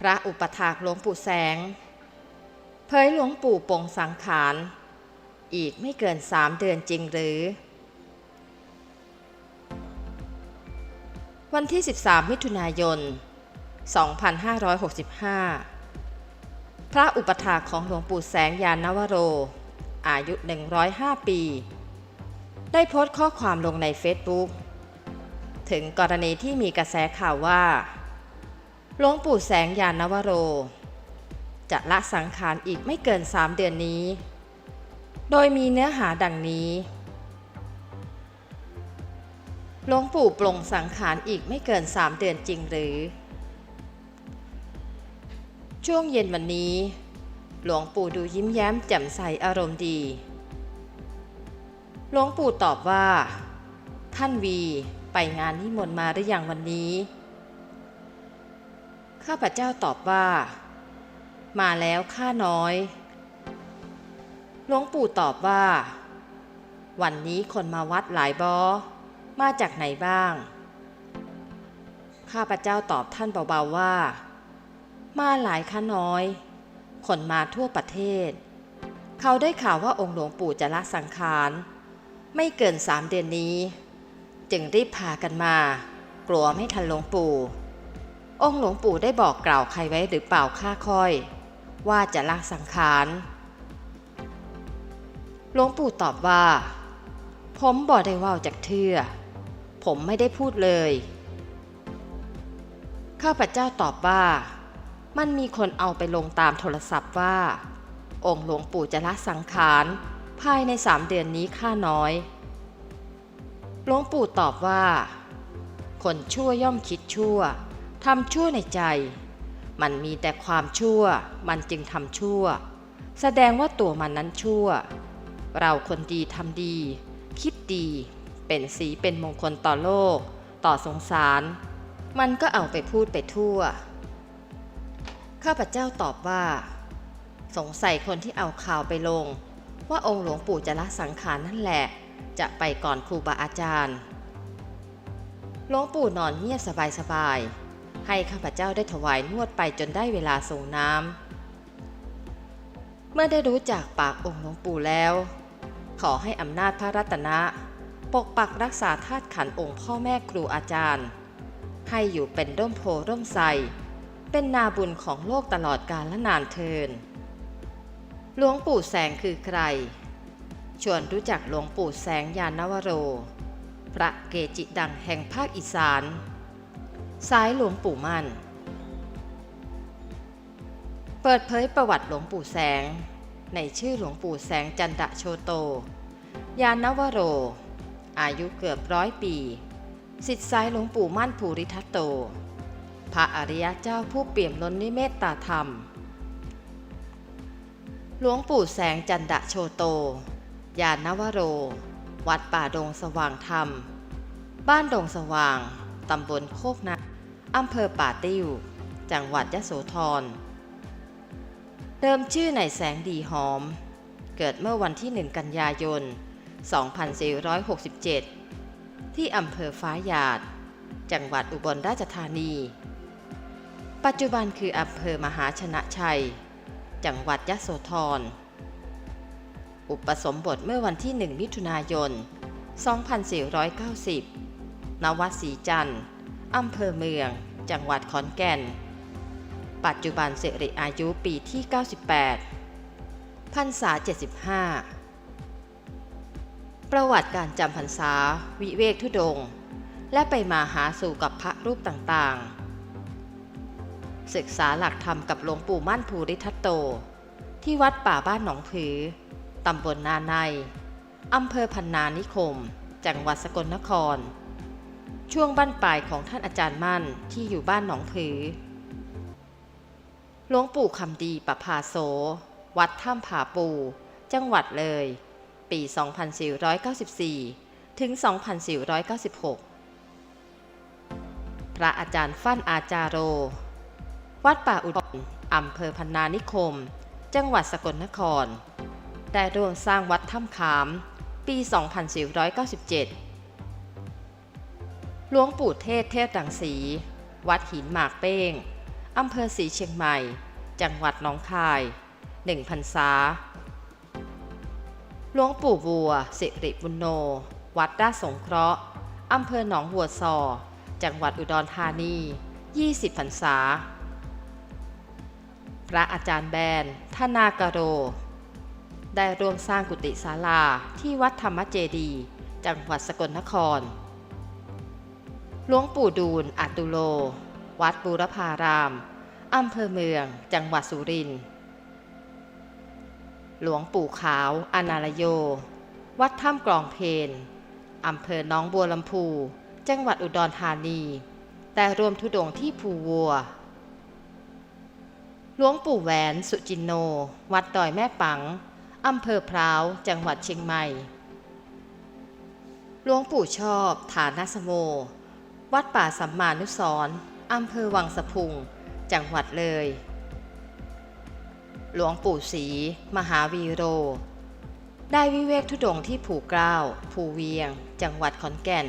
พระอุปถากหลวงปู่แสง เผยหลวงปู่ปงสังขาร อีกไม่เกินสามเดือนจริงหรือ วันที่ 13 มิถุนายน 2565 พระอุปถากของหลวงปู่แสงยานนวโร อายุ 105 ปี ได้โพสต์ข้อความลงในเฟซบุ๊กถึงกรณีที่มีกระแสข่าวว่า หลวงปู่แสงยานวโร จะละสังขารอีกไม่เกิน3เดือนนี้ โดยมีเนื้อหาดังนี้หลวงปู่ปลงสังขารอีกไม่เกิน3เดือนจริงหรือ ช่วงเย็นวันนี้ หลวงปู่ดูยิ้มแย้มแจ่มใสอารมณ์ดี หลวงปู่ตอบว่า ท่านวีไปงานนิมนต์มาหรือยังวันนี้ ข้าพเจ้าตอบว่า มาแล้วข้าน้อย หลวงปู่ตอบว่า วันนี้คนมาวัดหลายบอ มาจากไหนบ้าง ข้าพเจ้าตอบท่านเบาๆว่า มาหลายข้าน้อย คนมาทั่วประเทศ เขาได้ข่าวว่าองค์หลวงปู่จะละสังขาร ไม่เกินสามเดือนนี้ จึงรีบพากันมา กลัวไม่ทันหลวงปู่ องค์หลวงปู่ได้บอกกล่าวใครไว้หรือเปล่าข้าคอย ว่าจะละสังขาร หลวงปู่ตอบว่า ผมบอกได้ว่าจากเทื่อผมไม่ได้พูดเลย ข้าพเจ้าตอบว่า มันมีคนเอาไปลงตามโทรศัพท์ว่า องค์หลวงปู่จะละสังขารภายในสามเดือนนี้ข้าน้อย หลวงปู่ตอบว่า คนชั่วย่อมคิดชั่ว ทำชั่วในใจ มันมีแต่ความชั่ว มันจึงทำชั่ว แสดงว่าตัวมันนั้นชั่ว เราคนดีทำดี คิดดี เป็นสีเป็นมงคลต่อโลก ต่อสงสาร มันก็เอาไปพูดไปทั่ว ข้าพเจ้าตอบว่า สงสัยคนที่เอาข่าวไปลง ว่าองค์หลวงปู่จะละสังขารนั่นแหละ จะไปก่อนครูบาอาจารย์หลวงปู่นอนเงียบสบายๆ ให้ข้าพเจ้าได้ถวายนวดไปจนได้เวลาส่งน้ำ เมื่อได้รู้จากปากองค์หลวงปู่แล้ว ขอให้อำนาจพระรัตนะ ปกปักรักษาธาตุขันธ์องค์พ่อแม่ครูอาจารย์ ให้อยู่เป็นร่มโพร่มไทรเป็นนาบุญของโลกตลอดกาลและนานเทิน หลวงปู่แสงคือใคร ชวนรู้จักหลวงปู่แสงยานนวโร พระเกจิดังแห่งภาคอีสาน สายหลวงปู่มั่น เปิดเผยประวัติหลวงปู่แสง ในชื่อหลวงปู่แสงจันดะโชโต ยานวโร อายุเกือบร้อยปีสิทธิสายหลวงปู่มั่นภูริทัตโต พระอริยเจ้าผู้เปี่ยมล้นด้วยเมตตาธรรม หลวงปู่แสงจันดะโชโต ยานวโร วัดป่าดงสว่างธรรม บ้านดงสว่าง ตำบลโคกนะ อำเภอป่าติ้ว จังหวัดยะโสธร เดิมชื่อในแสงดีหอม เกิดเมื่อวันที่ 1 กันยายน 2467 ที่อำเภอฟ้าหยาด จังหวัดอุบลราชธานี ปัจจุบันคืออำเภอมหาชนะชัย จังหวัดยะโสธร อุปสมบทเมื่อวันที่ 1 มิถุนายน 2490ณวัดศรีจันทร์ อำเภอเมือง จังหวัดขอนแก่น ปัจจุบันสิริอายุปีที่ 98พรรษา 75 ประวัติการจำพรรษา วิเวกทุดง และไปมาหาสู่กับพระรูปต่างๆ ศึกษาหลักธรรมกับหลวงปู่มั่นภูริทัตโต ที่วัดป่าบ้านหนองผือ ตำบลนาใน อำเภอพันนานิคม จังหวัดสกลนคร ช่วงบ้านปลายของท่านอาจารย์มั่นที่อยู่บ้านหนองผือ หลวงปู่คำดีประภาโส วัดถ้ำผาปู จังหวัดเลย ปี 2494 ถึง 2496 พระอาจารย์ฟั่นอาจารโร วัดป่าอุดรอำเภอพันนานิคม จังหวัดสกลนคร ได้ร่วมสร้างวัดถ้ำขาม ปี 2497 หลวงปู่เทศเทศรังสี วัดหินหมากเป้ง อำเภอศรีเชียงใหม่ จังหวัดหนองคายหนึ่งพรรษา หลวงปู่บัว สิริบุญโน วัดด้าสงเคราะห์ อำเภอหนองบัวซอ จังหวัดอุดรธานี 20พรรษา พระอาจารย์แบนธนากโร ได้ร่วมสร้างกุฏิศาลาที่วัดธรรมเจดี จังหวัดสกลนคร หลวงปู่ดูลอัตุโล วัดบูรพาราม อำเภอเมือง จังหวัดสุรินทร์ หลวงปู่ขาวอนาลโย วัดถ้ำกลองเพนอำเภอน้องบัวลำพู จังหวัดอุดรธานี แต่รวมทุดงที่ภูวัว หลวงปู่แหวนสุจินโน วัดดอยแม่ปัง อำเภอพร้าว จังหวัดเชียงใหม่ หลวงปู่ชอบฐานัสโม วัดป่าสัมมานุสร์อำเภอวังสะพุง จังหวัดเลย หลวงปู่ศรีมหาวีโร ได้วิเวกทุดงที่ผูเกล้าภูเวียง จังหวัดขอนแก่น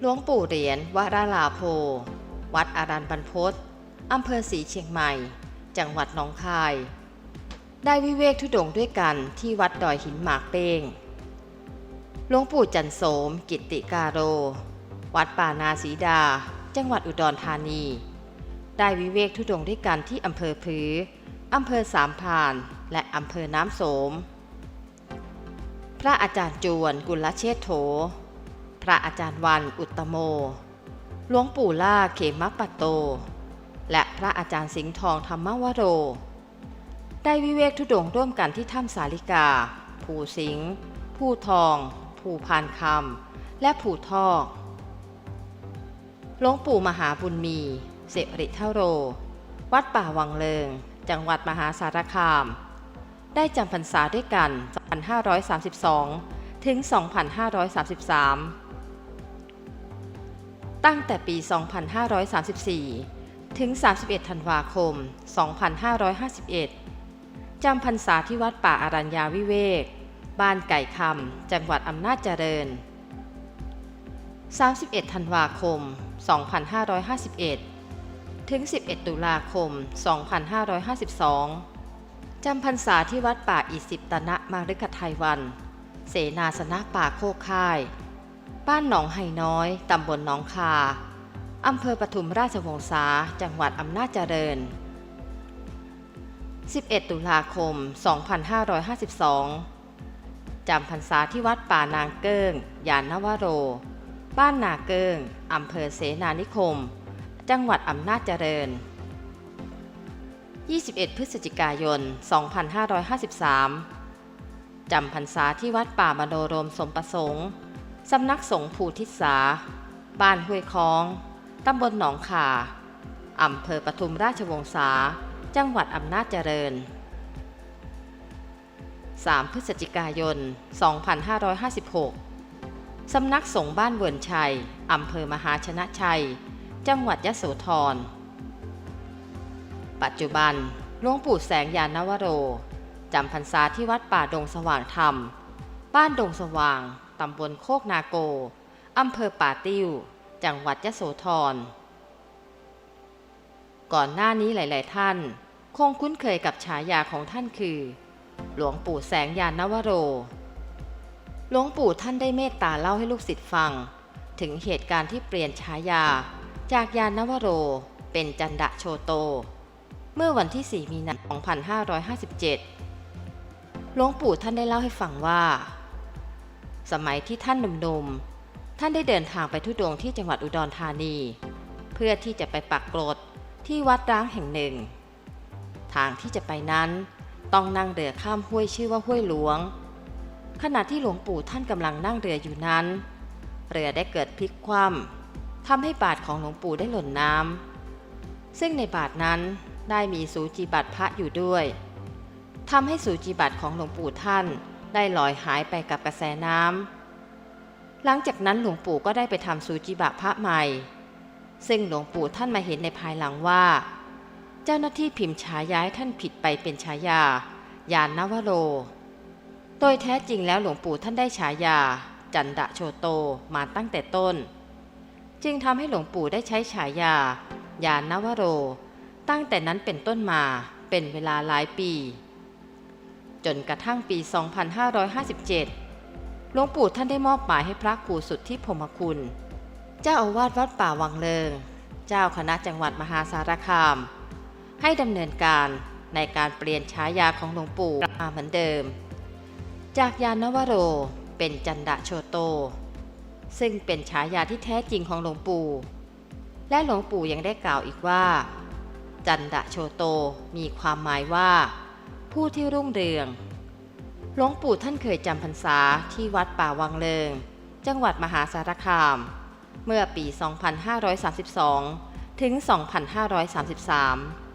หลวงปู่เหรียญวราลาโพ วัดอารันบรรพตอำเภอศรีเชียงใหม่ จังหวัดหนองคาย ได้วิเวกทุดงด้วยกันที่วัดดอยหินหมากเป้ง หลวงปู่จันโสม กิตติการโร วัดป่านาสีดา จังหวัดอุดรธานี ได้วิเวกทุดงค์ด้วยกันที่อำเภอพืออำเภอสามพาน และอำเภอน้ำโสม พระอาจารย์จวนกุลเชษโถ พระอาจารย์วันอุตตโม หลวงปู่ล่าเขมปัตโต และพระอาจารย์สิงห์ทองธรรมวโร ได้วิเวกทุดงค์ร่วมกันที่ถ้ำสาลิกา ภูสิงห์ภูทอง ภูพานคำและภูทอกหลวงปู่มหาบุญมีเสริเทโร วัดป่าวังเลิง จังหวัดมหาสารคาม ได้จำพรรษาด้วยกัน 2532 ถึง 2533 ตั้งแต่ปี 2534 ถึง 31 ธันวาคม 2551 จำพรรษาที่วัดป่าอารัญญาวิเวก บ้านไก่คำจังหวัดอำนาจเจริญ 31 ธันวาคม 2551 ถึง 11 ตุลาคม 2552 จำพรรษาที่วัดป่าอิสิตนะมาฤคไทยวัน เสนาสนะป่าโคกค่าย บ้านหนองไห่น้อย ตำบลหนองคา อำเภอปทุมราชวงศา จังหวัดอำนาจเจริญ 11 ตุลาคม 2552 จำพรรษาที่วัดป่านางเกิ้ง ยานนวโร บ้านนาเกิ้งอำเภอเสนานิคม จังหวัดอำนาจเจริญ 21 พฤศจิกายน 2553 จำพรรษาที่วัดป่ามโนรมสมประสงค์สำนักสงฆ์ภูทิศา บ้านห้วยคอง ตำบลหนองขาอำเภอปทุมราชวงศา จังหวัดอำนาจเจริญ 3 พฤศจิกายน 2556 สำนักสงฆ์บ้านเวิร์นชัย อำเภอมหาชนะชัย จังหวัดยะโสธร ปัจจุบันหลวงปู่แสงยานวโร จำพรรษาที่วัดป่าดงสว่างธรรม บ้านดงสว่าง ตำบลโคกนาโก อำเภอป่าติ้ว จังหวัดยะโสธร ก่อนหน้านี้หลาย ๆ ท่าน คงคุ้นเคยกับฉายาของท่านคือ หลวงปู่แสงยานนวโร หลวงปู่ท่านได้เมตตาเล่าให้ลูกศิษย์ฟัง ถึงเหตุการณ์ที่เปลี่ยนฉายา จากยานนวโร เป็นจันดะโชโต เมื่อวันที่ 4 มีนาคม 2557 หลวงปู่ท่านได้เล่าให้ฟังว่า สมัยที่ท่านหนุ่มๆ ท่านได้เดินทางไปทุดงที่จังหวัดอุดรธานี เพื่อที่จะไปปักกรดที่วัดร้างแห่งหนึ่ง ทางที่จะไปนั้น ต้องนั่งเรือข้ามห้วยชื่อว่าห้วยหลวง ขณะที่หลวงปู่ท่านกำลังนั่งเรืออยู่นั้น เรือได้เกิดพลิกคว่ำทำให้บาทของหลวงปู่ได้หล่นน้ำซึ่งในบาทนั้นได้มีสูจิบัตรพระอยู่ด้วยทำให้สูจิบัตรของหลวงปู่ท่านได้ลอยหายไปกับกระแสน้ำหลังจากนั้นหลวงปู่ก็ได้ไปทำสูจิบัตรพระใหม่ ซึ่งหลวงปู่ท่านมาเห็นในภายหลังว่า เจ้าหน้าที่พิมพ์ฉายาให้ท่านผิดไปเป็นฉายา ยานนวโร โดยแท้จริงแล้วหลวงปู่ท่านได้ฉายา จันดะโชโตมาตั้งแต่ต้น จึงทำให้หลวงปู่ได้ใช้ฉายา ยานนวโร ตั้งแต่นั้นเป็นต้นมาเป็นเวลาหลายปี จนกระทั่งปี 2557 หลวงปู่ท่านได้มอบหมายให้พระครูสุทธิพรมคุณ เจ้าอาวาสวัดป่าวังเลิง เจ้าคณะจังหวัดมหาสารคาม ให้ดำเนินการในการเปลี่ยนฉายาของหลวงปู่มาเหมือนเดิม จากยานนวโรเป็นจันดะโชโต ซึ่งเป็นฉายาที่แท้จริงของหลวงปู่ และหลวงปู่ยังได้กล่าวอีกว่า จันดะโชโตมีความหมายว่า ผู้ที่รุ่งเรือง หลวงปู่ท่านเคยจำพรรษาที่วัดป่าวังเลิง จังหวัดมหาสารคาม เมื่อปี 2532 ถึง 2533